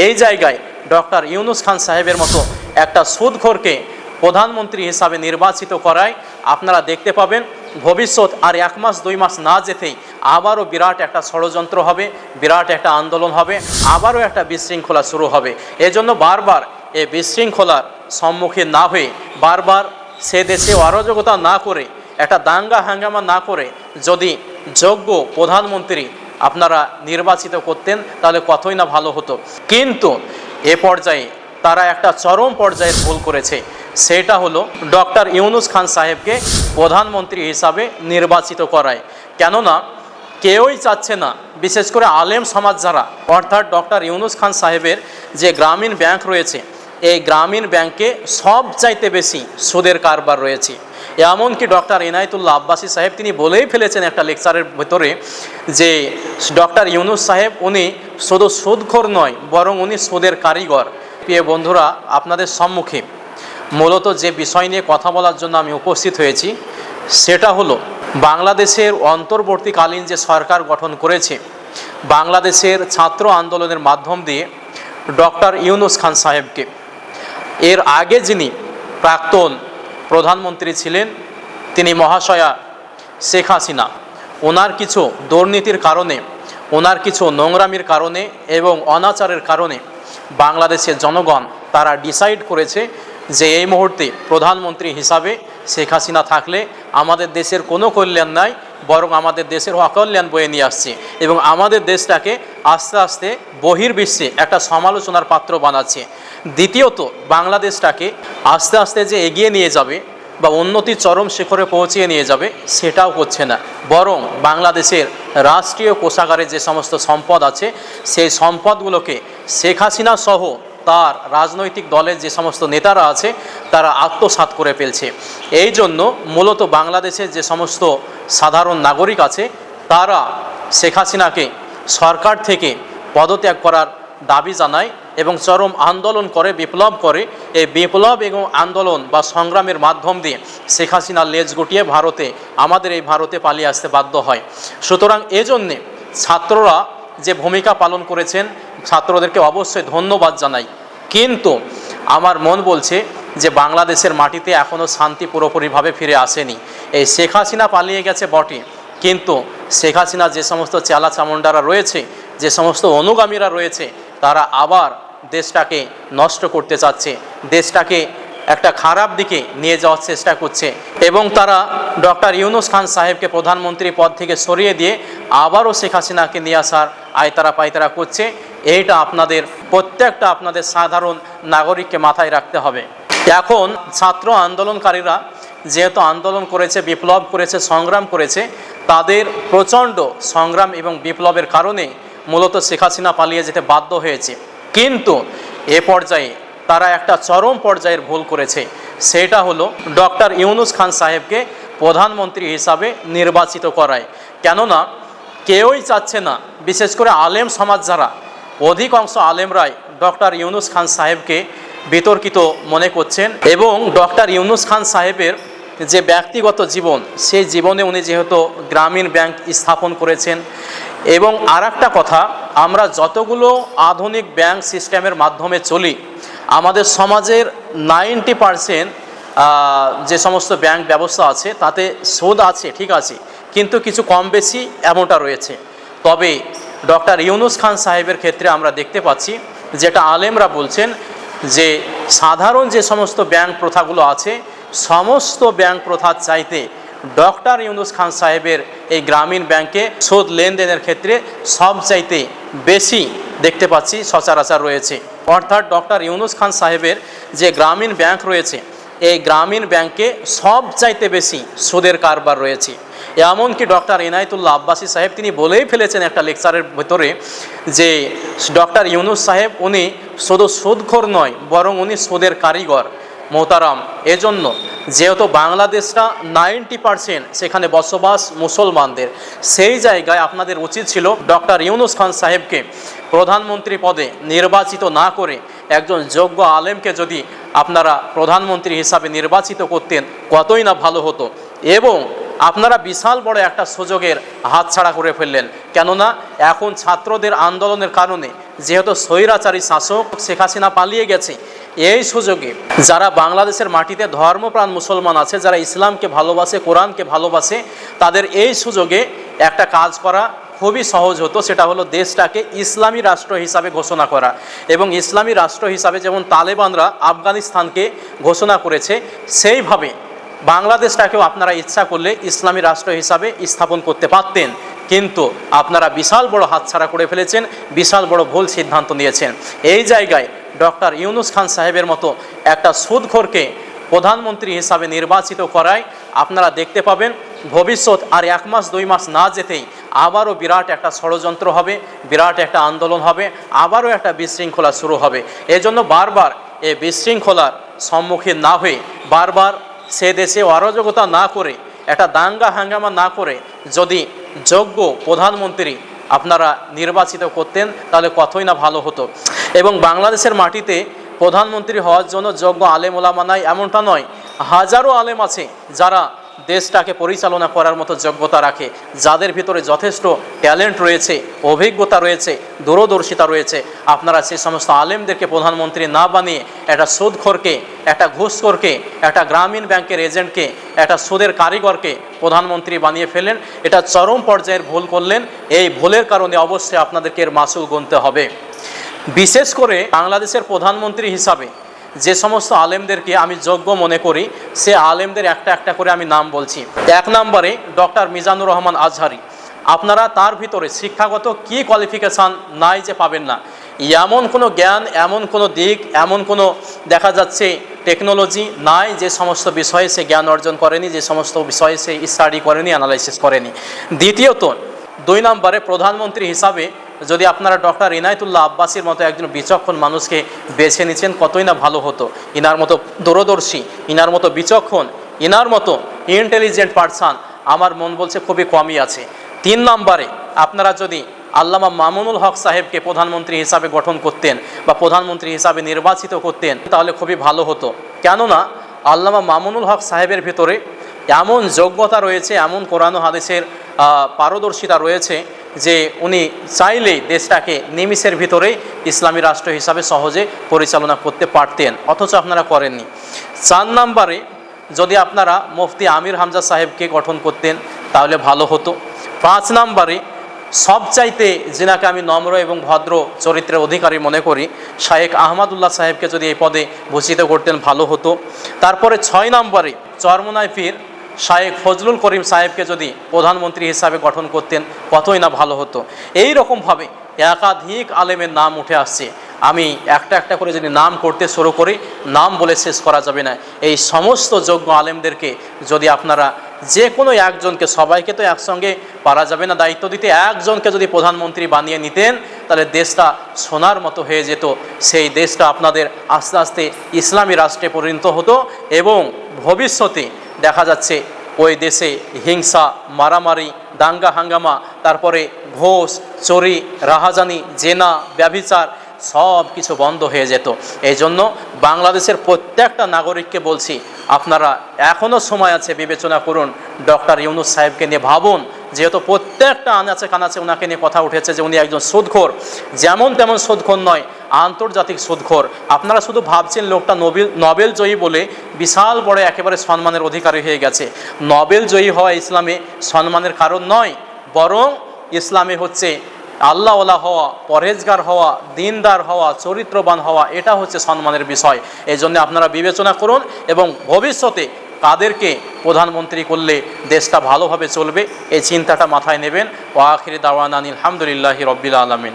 এই জায়গায় ডক্টর ইউনুস খান সাহেবের মতো একটা সুদখোরকে প্রধানমন্ত্রী হিসাবে নির্বাচিত করায় আপনারা দেখতে পাবেন ভবিষ্যৎ আর এক মাস, দুই মাস না যেতেই আবারও বিরাট একটা ষড়যন্ত্র হবে, বিরাট একটা আন্দোলন হবে, আবারও একটা বিশৃঙ্খলা শুরু হবে। এজন্য বারবার এই বিশৃঙ্খলার সম্মুখীন না হয়ে, বারবার সে দেশে অরাজকতা না করে, একটা দাঙ্গা হাঙ্গামা না করে যদি যোগ্য প্রধানমন্ত্রী আপনারা নির্বাচিত করতেন, তাহলে কতই না ভালো হতো। কিন্তু এ পর্যায়ে তারা একটা চরম পর্যায়ের ভুল করেছে। সেটা হলো ডক্টর ইউনুস খান সাহেবকে প্রধানমন্ত্রী হিসাবে নির্বাচিত করায়। কেননা কেউই চাচ্ছে না, বিশেষ করে আলেম সমাজ যারা। অর্থাৎ ডক্টর ইউনুস খান সাহেবের যে গ্রামীণ ব্যাংক রয়েছে এই গ্রামীণ ব্যাংকে সব চাইতে বেশি সুদের কারবার রয়েছে। এমনকি ডক্টর ইনায়তুল্লাহ আব্বাসী সাহেব তিনি বলেই ফেলেছেন একটা লেকচারের ভেতরে যে ডক্টর ইউনুস সাহেব উনি শুধু সুদখোর নয়, বরং উনি সুদের কারিগর। প্রিয় বন্ধুরা, আপনাদের সম্মুখে মূলত যে বিষয় নিয়ে কথা বলার জন্য আমি উপস্থিত হয়েছি, সেটা হলো বাংলাদেশের অন্তর্বর্তীকালীন যে সরকার গঠন করেছে, বাংলাদেশের ছাত্র আন্দোলনের মাধ্যম দিয়ে ডক্টর ইউনুস খান সাহেবকে। এর আগে যিনি প্রাক্তন প্রধানমন্ত্রী ছিলেন, তিনি মহাশয়া শেখ হাসিনা। ওনার কিছু দুর্নীতির কারণে, ওনার কিছু নোংরামির কারণে এবং অনাচারের কারণে বাংলাদেশের জনগণ তারা ডিসাইড করেছে যে এই মুহূর্তে প্রধানমন্ত্রী হিসাবে শেখ হাসিনা থাকলে আমাদের দেশের কোনো কল্যাণ নাই বরং আমাদের দেশের অকল্যাণ বয়ে নিয়ে আসছে এবং আমাদের দেশটাকে আস্তে আস্তে বহির্বিশ্বে একটা সমালোচনার পাত্র বানাচ্ছে। দ্বিতীয়ত, বাংলাদেশটাকে আস্তে আস্তে যে এগিয়ে নিয়ে যাবে বা উন্নতির চরম শিখরে পৌঁছিয়ে নিয়ে যাবে সেটাও করছে না। বরং বাংলাদেশের রাষ্ট্রীয় কোষাগারে যে সমস্ত সম্পদ আছে, সেই সম্পদগুলোকে শেখ হাসিনা সহ তার রাজনৈতিক দলের যে সমস্ত নেতারা আছে, তারা আত্মসাৎ করে ফেলছে। এই জন্য মূলত বাংলাদেশের যে সমস্ত সাধারণ নাগরিক আছে, তারা শেখ হাসিনাকে সরকার থেকে পদত্যাগ করার দাবি জানায় এবং চরম আন্দোলন করে, বিপ্লব করে। এই বিপ্লব এবং আন্দোলন বা সংগ্রামের মাধ্যম দিয়ে শেখ হাসিনা লেজ গুটিয়ে ভারতে, আমাদের এই ভারতে পালিয়ে আসতে বাধ্য হয়। সুতরাং এজন্যে ছাত্ররা যে ভূমিকা পালন করেছেন, ছাত্রদেরকে অবশ্যই ধন্যবাদ জানাই। কিন্তু আমার মন বলছে যে বাংলাদেশের মাটিতে এখনও শান্তি পুরোপুরিভাবে ফিরে আসেনি। এই শেখ হাসিনা পালিয়ে গেছে বটে। কিন্তু শেখ হাসিনা যে সমস্ত চেলা চামুন্ডারা রয়েছে, যে সমস্ত অনুগামীরা রয়েছে, তারা আবার দেশটাকে নষ্ট করতে চাচ্ছে, দেশটাকে একটা খারাপ দিকে নিয়ে যাওয়ার চেষ্টা করছে এবং তারা ডক্টর ইউনুস খান সাহেবকে প্রধানমন্ত্রী পদ থেকে সরিয়ে দিয়ে আবারও শেখ হাসিনাকে নিয়ে আসার আয়তারা পায়তারা করছে। এইটা আপনাদের, প্রত্যেকটা আপনাদের সাধারণ নাগরিককে মাথায় রাখতে হবে। এখন ছাত্র আন্দোলনকারীরা যেহেতু আন্দোলন করেছে, বিপ্লব করেছে, সংগ্রাম করেছে, তাদের প্রচণ্ড সংগ্রাম এবং বিপ্লবের কারণে মূলত শেখ হাসিনা পালিয়ে যেতে বাধ্য হয়েছে। কিন্তু এ পর্যায়ে তারা একটা চরম পর্যায়ের ভুল করেছে। সেটা হলো ডক্টর ইউনুস খান সাহেবকে প্রধানমন্ত্রী হিসাবে নির্বাচিত করায়। কেননা কেউই চাচ্ছে না, বিশেষ করে আলেম সমাজ যারা, অধিকাংশ আলেমরাই ডক্টর ইউনুস খান সাহেবকে বিতর্কিত মনে করছেন এবং ডক্টর ইউনুস খান সাহেবের যে ব্যক্তিগত জীবন, সেই জীবনে উনি যেহেতু গ্রামীণ ব্যাংক স্থাপন করেছেন এবং আর কথা, আমরা যতগুলো আধুনিক ব্যাংক সিস্টেমের মাধ্যমে চলি, আমাদের সমাজের নাইনটি পারসেন্ট যে সমস্ত ব্যাংক ব্যবস্থা আছে, তাতে সুদ আছে, ঠিক আছে, কিন্তু কিছু কম বেশি এমনটা রয়েছে। তবে ডক্টর ইউনুস খান সাহেবের ক্ষেত্রে আমরা দেখতে পাচ্ছি, যেটা আলেমরা বলছেন যে সাধারণ যে সমস্ত ব্যাংক প্রথাগুলো আছে, সমস্ত ব্যাংক প্রথার চাইতে ডক্টর ইউনুস খান সাহেবের এই গ্রামীণ ব্যাংকে সুদ লেনদেনের ক্ষেত্রে সব চাইতে বেশি দেখতে পাচ্ছি, সচরাচর রয়েছে। অর্থাৎ ডক্টর ইউনুস খান সাহেবের যে গ্রামীণ ব্যাংক রয়েছে এই গ্রামীণ ব্যাংকে সব চাইতে বেশি সুদের কারবার রয়েছে। এমনকি ডক্টর ইনায়তুল্লাহ আব্বাসী সাহেব তিনি বলেই ফেলেছেন একটা লেকচারের ভেতরে যে ডক্টর ইউনুস সাহেব, উনি শুধু সুদখোর নয়, বরং উনি সুদের কারিগর। মোতারাম এজন্য যেহেতু বাংলাদেশটা নাইনটি পারসেন্ট সেখানে বসবাস মুসলমানদের, সেই জায়গায় আপনাদের উচিত ছিল ডক্টর ইউনুস খান সাহেবকে প্রধানমন্ত্রী পদে নির্বাচিত না করে একজন যোগ্য আলেমকে যদি আপনারা প্রধানমন্ত্রী হিসাবে নির্বাচিত করতেন, কতই না ভালো হতো। এবং আপনারা বিশাল বড় একটা সুযোগের হাতছাড়া করে ফেললেন। কেননা এখন ছাত্রদের আন্দোলনের কারণে যেহেতু স্বৈরাচারী শাসক শেখ হাসিনা পালিয়ে গেছে এই সুযোগে যারা বাংলাদেশের মাটিতে ধর্মপ্রাণ মুসলমান আছে, যারা ইসলামকে ভালোবাসে, কোরআনকে ভালোবাসে, তাদের এই সুযোগে একটা কাজ করা খুবই সহজ হতো। সেটা হলো দেশটাকে ইসলামী রাষ্ট্র হিসাবে ঘোষণা করা এবং ইসলামী রাষ্ট্র হিসাবে যেমন তালেবানরা আফগানিস্তানকে ঘোষণা করেছে, সেইভাবে বাংলাদেশটাকেও আপনারা ইচ্ছা করলে ইসলামী রাষ্ট্র হিসাবে স্থাপন করতে পারতেন। কিন্তু আপনারা বিশাল বড় হাতছাড়া করে ফেলেছেন, বিশাল বড় ভুল সিদ্ধান্ত নিয়েছেন। এই জায়গায় ডক্টর ইউনুস খান সাহেবের মতো একটা সুদখোরকে প্রধানমন্ত্রী হিসাবে নির্বাচিত করায় আপনারা দেখতে পাবেন ভবিষ্যৎ আর এক মাস, দুই মাস না যেতেই আবারও বিরাট একটা ষড়যন্ত্র হবে, বিরাট একটা আন্দোলন হবে, আবারও একটা বিশৃঙ্খলা শুরু হবে। এজন্য বারবার এই বিশৃঙ্খলার সম্মুখীন না হয়ে, বারবার সে দেশে অরাজকতা না করে, একটা দাঙ্গা হাঙ্গামা না করে যদি যোগ্য প্রধানমন্ত্রী আপনারা নির্বাচিত করতেন, তাহলে কতই না ভালো হতো। এবং বাংলাদেশের মাটিতে প্রধানমন্ত্রী হওয়ার জন্য যোগ্য আলেম ওলামা নাই, এমনটা নয়। হাজারো আলেম আছে যারা দেশটাকে পরিচালনা করার মতো যোগ্যতা রাখে, যাদের ভিতরে যথেষ্ট ট্যালেন্ট রয়েছে, অভিজ্ঞতা রয়েছে, দূরদর্শিতা রয়েছে, আপনারা সেই সমস্ত আলেমদেরকে প্রধানমন্ত্রী না বানিয়ে একটা সুদখোরকে, একটা ঘুষখোরকে, একটা গ্রামীণ ব্যাংকের এজেন্টকে, একটা সুদের কারিগরকে প্রধানমন্ত্রী বানিয়ে ফেলেন এটা চরম পর্যায়ের ভুল করলেন। এই ভুলের কারণে অবশ্যই আপনাদেরকে এর মাসুল গুনতে হবে। বিশেষ করে বাংলাদেশের প্রধানমন্ত্রী হিসাবে যে সমস্ত আলেমদেরকে আমি যোগ্য মনে করি, সে আলেমদের একটা একটা করে আমি নাম বলছি। এক নম্বরে ডক্টর মিজানুর রহমান আজহারি। আপনারা তার ভিতরে শিক্ষাগত কি কোয়ালিফিকেশান নাই যে পাবেন না। এমন কোনো জ্ঞান, এমন কোনো দিক, এমন কোনো দেখা যাচ্ছে টেকনোলজি নাই যে সমস্ত বিষয়ে সে জ্ঞান অর্জন করেনি, যে সমস্ত বিষয়ে সে স্টাডি করেনি অ্যানালাইসিস করেনি। দ্বিতীয়ত, দুই নম্বরে প্রধানমন্ত্রী হিসাবে যদি আপনারা ডক্টর ইনায়তুল্লাহ আব্বাসির মতো একজন বিচক্ষণ মানুষকে বেছে নিচ্ছেন, কতই না ভালো হতো। ইনার মতো দূরদর্শী, ইনার মতো বিচক্ষণ, ইনার মতো ইন্টেলিজেন্ট পার্সন আমার মন বলছে খুবই কমই আছে। তিন নম্বরে, আপনারা যদি আল্লামা মামুনুল হক সাহেবকে প্রধানমন্ত্রী হিসাবে গঠন করতেন বা প্রধানমন্ত্রী হিসাবে নির্বাচিত করতেন, তাহলে খুবই ভালো হতো। কেননা, আল্লামা মামুনুল হক সাহেবের ভিতরে এমন যোগ্যতা রয়েছে, এমন কোরআন হাদিসের পারদর্শিতা রয়েছে যে উনি চাইলেই দেশটাকে নিমিষের ভিতরেই ইসলামী রাষ্ট্র হিসাবে সহজে পরিচালনা করতে পারতেন, অথচ আপনারা করেননি। চার নাম্বারে যদি আপনারা মুফতি আমির হামজা সাহেবকে গঠন করতেন, তাহলে ভালো হতো। পাঁচ নম্বরে সবচাইতে যিনাকে আমি নম্র এবং ভদ্র চরিত্রের অধিকারী মনে করি শায়েক আহমদুল্লাহ সাহেবকে যদি এই পদে ভূষিত করতেন, ভালো হতো। তারপরে ছয় নম্বরে চরমনায় পীর শায়েক ফজলুল করিম সাহেবকে যদি প্রধানমন্ত্রী হিসাবে গঠন করতেন কতই না ভালো হতো। এই রকমভাবে একাধিক আলেমের নাম উঠে আসছে। আমি একটা একটা করে যদি নাম করতে শুরু করি, নাম বলে শেষ করা যাবে না। এই সমস্ত যোগ্য আলেমদেরকে যদি আপনারা যে কোনো একজনকে, সবাইকে তো একসঙ্গে পারা যাবে না, দায়িত্ব দিতে একজনকে যদি প্রধানমন্ত্রী বানিয়ে নিতেন, তাহলে দেশটা সোনার মতো হয়ে যেত। সেই দেশটা আপনাদের আস্তে আস্তে ইসলামী রাষ্ট্রে পরিণত হতো এবং ভবিষ্যতে দেখা যাচ্ছে ওই দেশে হিংসা, মারামারি, দাঙ্গা, হাঙ্গামা, তারপরে ঘোষ, চোরি, রাহাজানি, জেনা, ব্যভিচার সব কিছু বন্ধ হয়ে যেত। এই জন্য বাংলাদেশের প্রত্যেকটা নাগরিককে বলছি, আপনারা এখনও সময় আছে বিবেচনা করুন, ডক্টর ইউনুস সাহেবকে নিয়ে ভাবুন যেহেতু প্রত্যেকটা আনাচে কানাচে ওনাকে নিয়ে কথা উঠেছে যে উনি একজন সুদখোর, যেমন তেমন সুদখোর নয়, আন্তর্জাতিক সুদখোর। আপনারা শুধু ভাবছেন লোকটা নোবেল, নবেল জয়ী বলে বিশাল বড় একেবারে সম্মানের অধিকারী হয়ে গেছে। নবেল জয়ী হওয়া ইসলামে সম্মানের কারণ নয়, বরং ইসলামে হচ্ছে আল্লাহওয়ালা হওয়া, পরহেজগার হওয়া, দিনদার হওয়া, চরিত্রবান হওয়া, এটা হচ্ছে সম্মানের বিষয়। এই জন্য আপনারা বিবেচনা করুন এবং ভবিষ্যতে কাদেরকে প্রধানমন্ত্রী করলে দেশটা ভালোভাবে চলবে, এই চিন্তাটা মাথায় নেবেন। ও আখিরি দাওয়ান আলহামদুলিল্লাহি রব্বিল আলমিন।